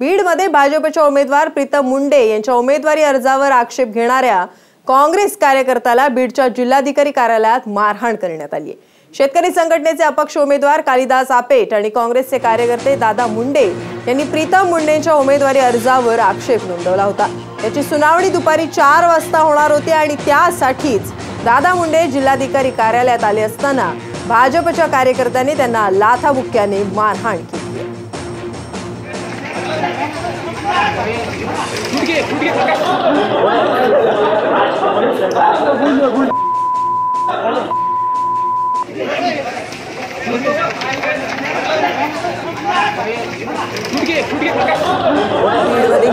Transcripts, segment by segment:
बीडमध्ये भाजपच्या उमेदवार प्रीतम मुंडे यांच्या उमेदवारी अर्जावर आक्षेप घेणाऱ्या काँग्रेस कार्यकर्त्याला बीडच्या जिल्हाधिकारी कार्यालयात मारहाण करण्यात आली आहे. शेतकरी संघटनेचे अपक्ष उमेदवार कालिदास आपेट आणि काँग्रेसचे कार्यकर्ते दादा मुंडे यांनी प्रीतम मुंडेंच्या उमेदवारी अर्जावर आक्षेप नोंदवला होता. त्याची सुनावणी दुपारी चार वाजता होणार होती आणि त्यासाठीच दादा मुंडे जिल्हाधिकारी कार्यालयात आले असताना भाजपच्या कार्यकर्त्यांनी त्यांना लाथाबुक्क्याने मारहाण केली.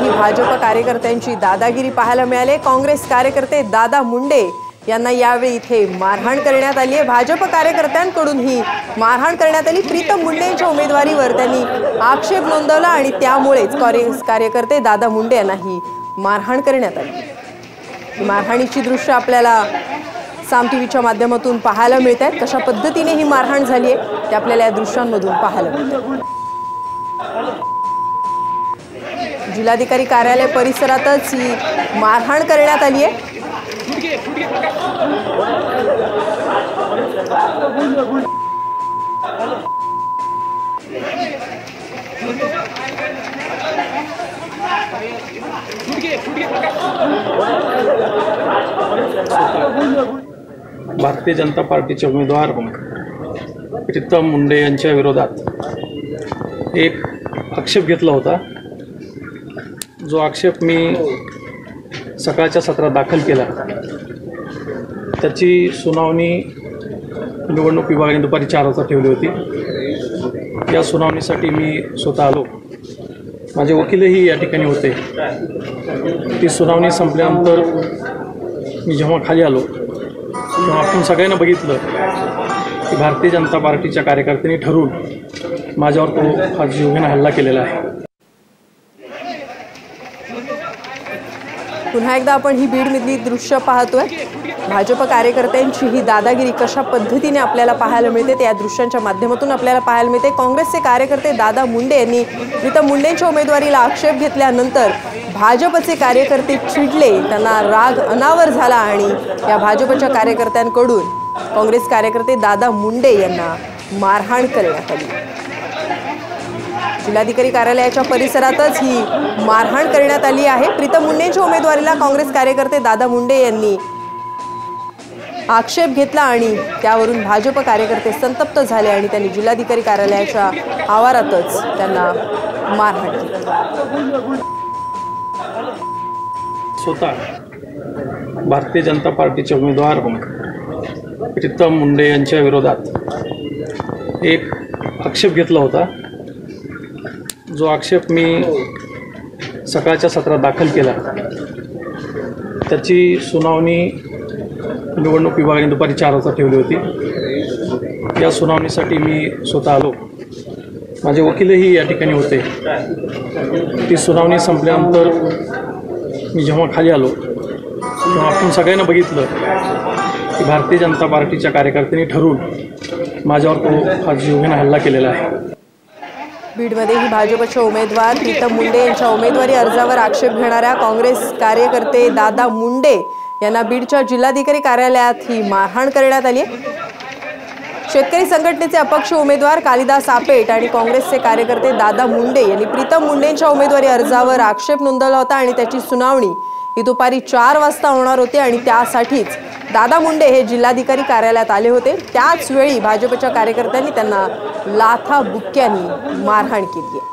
भाजप कार्यकर्त्यांची दादागिरी पाहायला मिळाली काँग्रेस कार्यकर्ते दादा मुंडे यांना यावेळी इथे मारहाण करण्यात आली आहे. भाजप कार्यकर्त्यांकडून ही मारहाण करण्यात आली. प्रीतम मुंडे यांच्या उमेदवारीवर त्यांनी आक्षेप नोंदवला आणि त्यामुळेच काँग्रेस कार्यकर्ते दादा मुंडे यांना ही मारहाण करण्यात आली. मारहाणीची दृश्य आपल्याला साम टी व्हीच्या माध्यमातून पाहायला मिळत आहेत. कशा पद्धतीने ही मारहाण झाली आहे ते आपल्याला या दृश्यांमधून पाहायला मिळतं. जिल्हाधिकारी कार्यालय परिसरातच ही मारहाण करण्यात आली आहे. भारतीय जनता पार्टीचे उमेदवार प्रीतम मुंडे यांच्या विरोधात एक आक्षेप घेतला होता. जो आक्षेप मी सकाळच्या सत्रात दाखल केला. त्याची सुनावणी निवडणूक विभागाने दुपारी चार वाजता ठेवली होती. या सुनावणीसाठी मी स्वतः आलो. माझे वकीलही या ठिकाणी होते. ती सुनावणी संपल्यानंतर मी जेव्हा खाली आलो तेव्हा आपण सगळ्यांना बघितलं की भारतीय जनता पार्टीच्या कार्यकर्त्यांनी ठरवून माझ्यावर तो हा जीवघेणा हल्ला केलेला आहे. पुन्हा एकदा आपण ही बीडमधली दृश्य पाहतोय. भाजप कार्यकर्त्यांची ही दादागिरी कशा पद्धतीने आपल्याला पाहायला मिळते त्या दृश्यांच्या माध्यमातून आपल्याला पाहायला मिळते. काँग्रेसचे कार्यकर्ते दादा मुंडे यांनी प्रीतम मुंडेंच्या उमेदवारीला आक्षेप घेतल्यानंतर भाजपचे कार्यकर्ते चिडले. त्यांना राग अनावर झाला आणि या भाजपच्या कार्यकर्त्यांकडून काँग्रेस कार्यकर्ते दादा मुंडे यांना मारहाण करण्यात आली. जिल्हाधिकारी कार्यालयाच्या परिसरातच ही मारहाण करण्यात आली आहे. प्रीतम मुंडेंच्या उमेदवारीला काँग्रेस कार्यकर्ते दादा मुंडे यांनी आक्षेप घेतला आणि त्यावरून भाजप कार्यकर्ते संतप्त झाले आणि त्यांनी जिल्हाधिकारी कार्यालयाच्या आवारातच त्यांना मारहाण केली. स्वतः भारतीय जनता पार्टीचे उमेदवार प्रीतम मुंडे यांच्या विरोधात एक आक्षेप घेतला होता. जो आक्षेप मी सकाळच्या सत्रात दाखल केला त्याची सुनावणी निवडणूक विभागाने दुपारी चार वाजता ठेवली होती. या सुनावणीसाठी मी स्वतः आलो. माझे वकीलही या ठिकाणी होते. ती सुनावणी संपल्यानंतर मी जेव्हा खाली आलो तेव्हा आपण सगळ्यांना बघितलं की भारतीय जनता पार्टीच्या कार्यकर्त्यांनी ठरवून माझ्यावर तो हा जीवघेणा हल्ला केलेला आहे. बीडमध्येही भाजपचे उमेदवार प्रीतम मुंडे यांच्या उमेदवारी अर्जावर आक्षेप घेणाऱ्या काँग्रेस कार्यकर्ते दादा मुंडे यांना बीडच्या जिल्हाधिकारी कार्यालयात ही मारहाण करण्यात आली आहे. शेतकरी संघटनेचे अपक्ष उमेदवार कालिदास आपेट आणि काँग्रेसचे कार्यकर्ते दादा मुंडे यांनी प्रीतम मुंडेंच्या उमेदवारी अर्जावर आक्षेप नोंदवला होता आणि त्याची सुनावणी ही दुपारी चार वाजता होणार होती आणि त्यासाठीच दादा मुंडे हे जिल्हाधिकारी कार्यालयात आले होते. त्याच वेळी भाजपच्या कार्यकर्त्यांनी त्यांना लाथा बुक्क्यांनी मारहाण केली आहे.